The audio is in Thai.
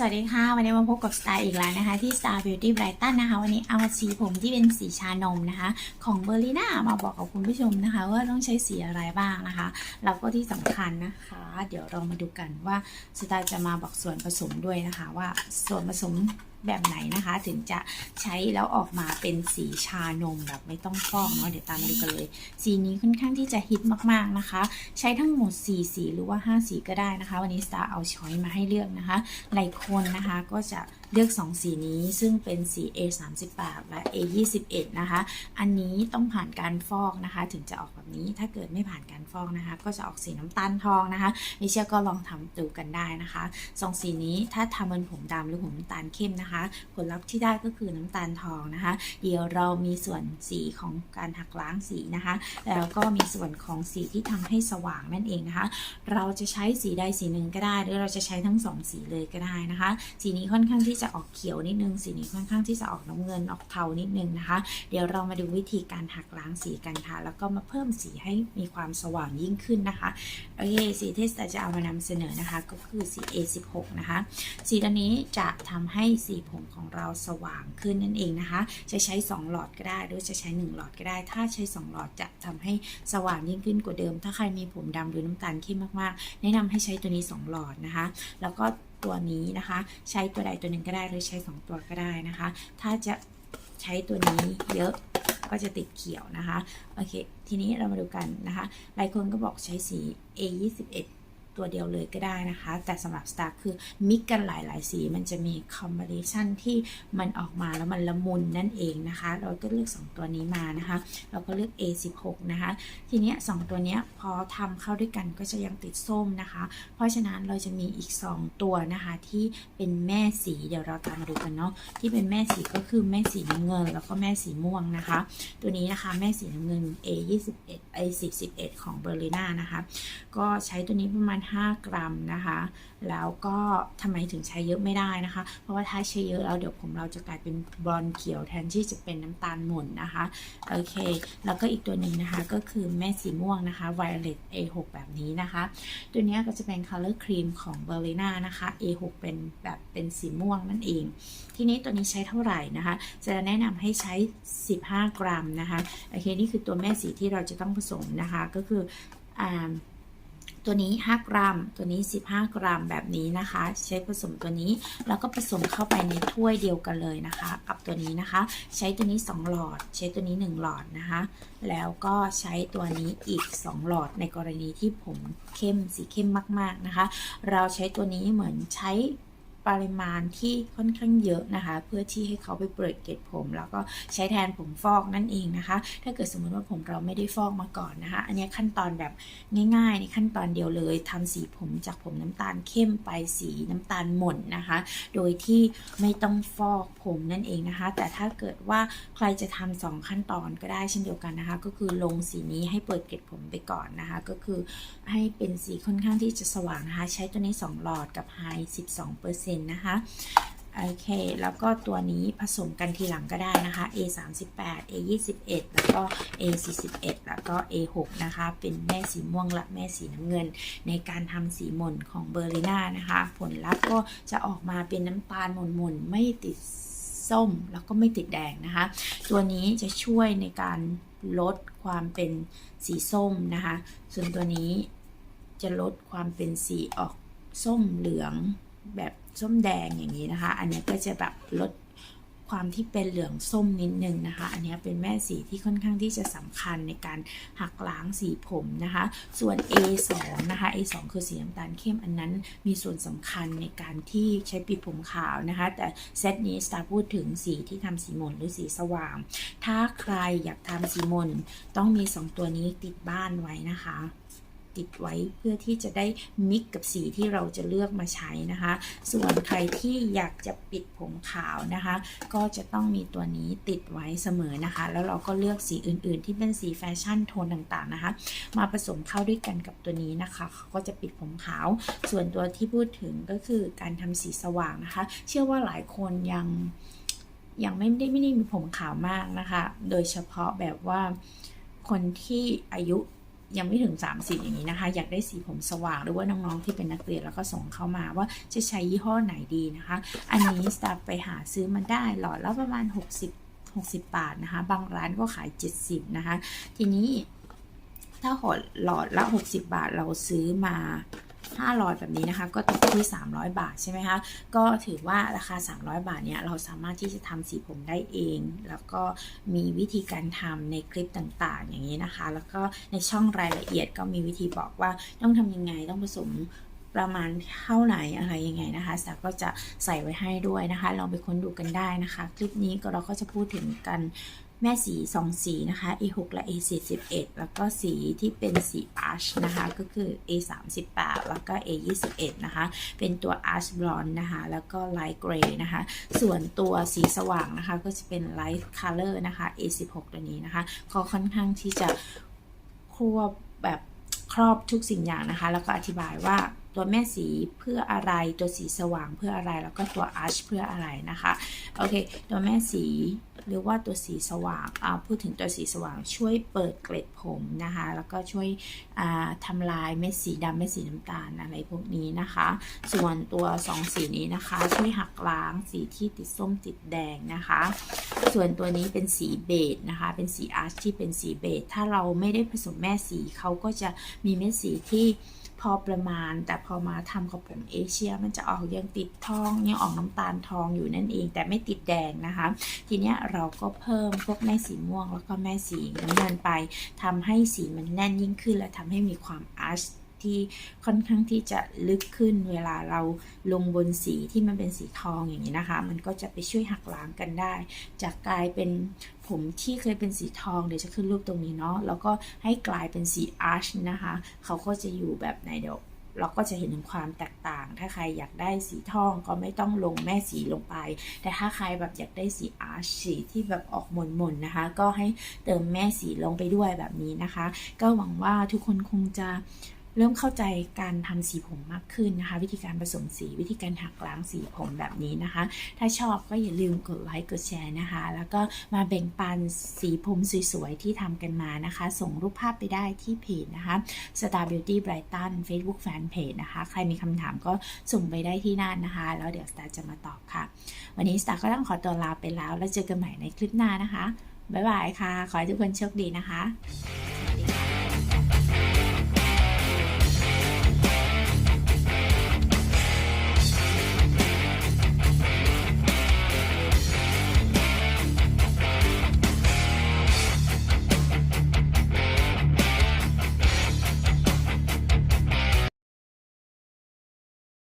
สวัสดีค่ะ วันนี้มาพบกับสตาร์อีกแล้วนะคะ ที่ Star Beauty Brighton นะคะ วันนี้เอาสีผมที่เป็นสีชานมนะคะ ของเบอร์ลิน่ามาบอกกับคุณผู้ชมนะคะ ว่าต้องใช้สีอะไรบ้างนะคะ แล้วก็ที่สำคัญนะคะ เดี๋ยวเรามาดูกันว่าสตาร์จะมาบอกส่วนผสมด้วยนะคะ ว่าส่วนผสมแบบไหนนะคะ ถึงจะใช้แล้วออกมาเป็นสีชานมแบบไม่ต้องฟอกเนาะเดี๋ยวตามมาดูกันเลย สีนี้ค่อนข้างที่จะฮิตมากๆนะคะ ใช้ทั้งหมด 4 สีหรือว่า 5 สีก็ได้นะคะ วันนี้สตาร์เอาช้อยมาให้เลือกนะคะหลายคนนะคะก็จะเลือก 2 สีนี้ซึ่งเป็นสี A 3 8และ A 2 1นะคะ อันนี้ต้องผ่านการฟอกนะคะ ถึงจะออกแบบนี้ ถ้าเกิดไม่ผ่านการฟอกนะคะ ก็จะออกสีน้ำตาลทองนะคะไม่เชื่อก็ลองทำดูกันได้นะคะสองสีนี้ถ้าทำเป็นผมดำหรือผมน้ำตาลเข้มนะคะ ผลลัพธ์ที่ได้ก็คือน้ำตาลทองนะคะ เดี๋ยวเรามีส่วนสีของการหักล้างสีนะคะ แล้วก็มีส่วนของสีที่ทำให้สว่างนั่นเองนะคะ เราจะใช้สีใดสีหนึ่งก็ได้ หรือเราจะใช้ทั้งสองสีเลยก็ได้นะคะ สีนี้ค่อนข้างที่จะออกเขียวนิดนึง สีนี้ค่อนข้างที่จะออกน้ำเงินออกเทานิดนึงนะคะ เดี๋ยวเรามาดูวิธีการหักล้างสีกันค่ะ แล้วก็มาเพิ่มสีให้มีความสว่างยิ่งขึ้นนะคะโอเคสีที่จะเอามานำเสนอนะคะ ก็คือสี A16 นะคะ สีตัวนี้จะทำให้สีผมของเราสว่างขึ้นนั่นเองนะคะ จะใช้ 2 หลอดก็ได้หรือจะใช้ 1 หลอดก็ได้ ถ้าใช้ 2 หลอดจะทำให้สว่างยิ่งขึ้นกว่าเดิม ถ้าใครมีผมดำหรือน้ำตาลเข้มมากๆ แนะนำให้ใช้ตัวนี้ 2 หลอดนะคะ แล้วก็ ตัวนี้นะคะ ใช้ตัวใดตัวหนึ่งก็ได้หรือใช้ 2 ตัวก็ได้นะคะ ถ้าจะใช้ตัวนี้เยอะก็จะติดเขียวนะคะ โอเค ทีนี้เรามาดูกันนะคะ หลายคนก็บอกใช้สี A 2 1 ตัวเดียวเลยก็ได้นะคะ แต่สำหรับ Star คือมิกกันหลายๆ สีมันจะมีคอมบิเนชันที่มันออกมาแล้วมันละมุนนั่นเองนะคะ เราก็เลือก 2 ตัวนี้มานะคะ เราก็เลือก A16 นะคะ ทีนี้2ตัวเนี้ยพอทำเข้าด้วยกันก็จะยังติดส้มนะคะ เพราะฉะนั้นเราจะมีอีก 2 ตัวนะคะที่เป็นแม่สีเดี๋ยวเราตามมาดูกันเนาะที่เป็นแม่สีก็คือแม่สีน้ำเงิน แล้วก็แม่สีม่วงนะคะ ตัวนี้นะคะแม่สีน้ำเงิน A21 A11 ของเบอร์ลิน่านะคะ ก็ใช้ตัวนี้ประมาณ5 กรัมนะคะ แล้วก็ทำไมถึงใช้เยอะไม่ได้นะคะ เพราะว่าถ้าใช้เยอะแล้วเดี๋ยวผมเราจะกลายเป็นบรอนเขียวแทนที่จะเป็นน้ำตาลหม่นนะคะ โอเค แล้วก็อีกตัวหนึ่งนะคะก็คือแม่สีม่วงนะคะ Violet A6 แบบนี้นะคะ ตัวนี้ก็จะเป็น Color Cream ของ b e r l i n a นะคะ A6 เป็นแบบเป็นสีม่วงนั่นเอง ทีนี้ตัวนี้ใช้เท่าไหร่นะคะ จะแนะนำให้ใช้ 15 กรัมนะคะ โอเค นี่คือตัวแม่สีที่เราจะต้องผสมนะคะ ก็คืออ่า ตัวนี้ 5 กรัม ตัวนี้ 15 กรัมแบบนี้นะคะ ใช้ผสมตัวนี้แล้วก็ผสมเข้าไปในถ้วยเดียวกันเลยนะคะ กับตัวนี้นะคะ ใช้ตัวนี้ 2 หลอด ใช้ตัวนี้ 1 หลอดนะคะ แล้วก็ใช้ตัวนี้อีก 2 หลอดในกรณีที่ผมเข้มสีเข้มมาก ๆนะคะ เราใช้ตัวนี้เหมือนใช้ ปริมาณที่ค่อนข้างเยอะนะคะ เพื่อที่ให้เขาไปเปิดเกล็ดผม แล้วก็ใช้แทนผมฟอกนั่นเองนะคะ ถ้าเกิดสมมติว่าผมเราไม่ได้ฟอกมาก่อนนะคะ อันนี้ขั้นตอนแบบง่ายๆ ในขั้นตอนเดียวเลยทำสีผมจากผมน้ำตาลเข้มไปสีน้ำตาลหม่นนะคะ โดยที่ไม่ต้องฟอกผมนั่นเองนะคะ แต่ถ้าเกิดว่าใครจะทำสองขั้นตอนก็ได้เช่นเดียวกันนะคะ ก็คือลงสีนี้ให้เปิดเกล็ดผมไปก่อนนะคะ ก็คือให้เป็นสีค่อนข้างที่จะสว่างนะคะ ใช้ตัวนี้ 2 หลอดกับไฮ12%นะคะโอเค แล้วก็ตัวนี้ผสมกันทีหลังก็ได้นะคะ A 3 8 A 21แล้วก็ A 41แล้วก็ A 6นะคะ เป็นแม่สีม่วงและแม่สีน้ำเงิน ในการทำสีหม่นของเบอร์ลิน่านะคะ ผลลัพธ์ก็จะออกมาเป็นน้ำตาลหม่นๆ ไม่ติดส้มแล้วก็ไม่ติดแดงนะคะ ตัวนี้จะช่วยในการลดความเป็นสีส้มนะคะ ส่วนตัวนี้จะลดความเป็นสีออกส้มเหลือง แบบส้มแดงอย่างนี้นะคะ อันนี้ก็จะแบบลดความที่เป็นเหลืองส้มนิดนึงนะคะ อันนี้เป็นแม่สีที่ค่อนข้างที่จะสำคัญในการหักล้างสีผมนะคะ ส่วน A2 นะคะ A2 คือสีน้ำตาลเข้มอันนั้นมีส่วนสำคัญในการที่ใช้ปิดผมขาวนะคะ แต่เซตนี้สตาร์พูดถึงสีที่ทำสีหม่นหรือสีสว่าง ถ้าใครอยากทำสีหม่นต้องมี 2 ตัวนี้ติดบ้านไว้นะคะ ติดไว้เพื่อที่จะได้มิกกับสีที่เราจะเลือกมาใช้นะคะ ส่วนใครที่อยากจะปิดผมขาวนะคะ ก็จะต้องมีตัวนี้ติดไว้เสมอนะคะ แล้วเราก็เลือกสีอื่น ๆ ที่เป็นสีแฟชั่นโทนต่างๆนะคะ มาผสมเข้าด้วยกันกับตัวนี้นะคะเขาก็จะปิดผมขาว ส่วนตัวที่พูดถึงก็คือการทำสีสว่างนะคะ เชื่อว่าหลายคนยังยังไม่ได้ไม่ได้มีผมขาวมากนะคะ โดยเฉพาะแบบว่าคนที่อายุ ยังไม่ถึง 30 อย่างนี้นะคะ อยากได้สีผมสว่างหรือว่าน้องๆที่เป็นนักเรียนแล้วก็ส่งเข้ามาว่าจะใช้ยี่ห้อไหนดีนะคะ อันนี้สตาร์ไปหาซื้อมาได้หลอดละประมาณ 60 60 บาทนะคะ บางร้านก็ขาย 70 นะคะ ทีนี้ถ้าหอดหลอดละ 60 บาทเราซื้อมา 5หลอดแบบนี้นะคะ ก็ตกที่ 300 บาทใช่ไหมคะ ก็ถือว่าราคา 300 บาทเนี่ยเราสามารถที่จะทำสีผมได้เอง แล้วก็มีวิธีการทำในคลิปต่างๆ อย่างนี้นะคะ แล้วก็ในช่องรายละเอียดก็มีวิธีบอกว่าต้องทำยังไงต้องผสมประมาณเท่าไหร่อะไรยังไงนะคะสาก็จะใส่ไว้ให้ด้วยนะคะลองไปค้นดูกันได้นะคะ คลิปนี้ก็เราก็จะพูดถึงกัน แม่สีสองสีนะคะ A6 และ A41 แล้วก็สีที่เป็นสี Arch นะคะ ก็คือ A38 แล้วก็ A21 นะคะ เป็นตัว Arch Blonde นะคะ แล้วก็ Light Gray นะคะ ส่วนตัวสีสว่างนะคะ ก็จะเป็น Light Color นะคะ A16 ตัวนี้นะคะก็ค่อนข้างที่จะควบแบบครอบทุกสิ่งอย่างนะคะ แล้วก็อธิบายว่าตัวแม่สีเพื่ออะไร ตัวสีสว่างเพื่ออะไร แล้วก็ตัว Arch เพื่ออะไรนะคะ โอเค ตัวแม่สีหรือว่าตัวสีสว่างอ่าพูดถึงตัวสีสว่างช่วยเปิดเกล็ดผมนะคะ แล้วก็ช่วยอ่าทำลายเม็ดสีดำเม็ดสีน้ำตาลอะไรพวกนี้นะคะ ส่วนตัวสองสีนี้นะคะ ช่วยหักล้างสีที่ติดส้มติดแดงนะคะ ส่วนตัวนี้เป็นสีเบจนะคะ เป็นสีอาร์ชที่เป็นสีเบจถ้าเราไม่ได้ผสมแม่สีเขาก็จะมีเม็ดสีที่ พอประมาณ แต่พอมาทำกับผมเอเชีย มันจะออกยังติดทองยังออกน้ำตาลทองอยู่นั่นเอง แต่ไม่ติดแดงนะคะ ทีเนี้ยเราก็เพิ่มพวกแม่สีม่วงแล้วก็แม่สีน้ำเงินไปทำให้สีมันแน่นยิ่งขึ้น และทำให้มีความอาร์ชที่ค่อนข้างที่จะลึกขึ้นเวลาเราลงบนสีที่มันเป็นสีทองอย่างนี้นะคะ มันก็จะไปช่วยหักล้างกันได้ จากกลายเป็น ผมที่เคยเป็นสีทองเดี๋ยวจะขึ้นรูปตรงนี้เนาะแล้วก็ให้กลายเป็นสีอาร์ชนะคะเขาก็จะอยู่แบบไหนเดี๋ยวเราก็จะเห็นถึงความแตกต่าง ถ้าใครอยากได้สีทองก็ไม่ต้องลงแม่สีลงไป แต่ถ้าใครแบบอยากได้สีอาร์ชสีที่แบบออกหม่นๆนะคะ ก็ให้เติมแม่สีลงไปด้วยแบบนี้นะคะ ก็หวังว่าทุกคนคงจะ เริ่มเข้าใจการทำสีผมมากขึ้นนะคะ วิธีการผสมสีวิธีการหักล้างสีผมแบบนี้นะคะ ถ้าชอบก็อย่าลืมกดไลค์กดแชร์นะคะ แล้วก็มาแบ่งปันสีผมสวยๆ ที่ทำกันมานะคะ ส่งรูปภาพไปได้ที่เพจนะคะ Star Beauty Brighton Facebook Fanpage นะคะ ใครมีคำถามก็ส่งไปได้ที่นั่นนะคะ แล้วเดี๋ยว Star จะมาตอบค่ะ วันนี้ Star ก็ต้องขอตัวลาไปแล้ว แล้วเจอกันใหม่ในคลิปหน้านะคะบ๊ายบายค่ะ ขอให้ทุกคนโชคดีนะคะ สวัสดีค่ะ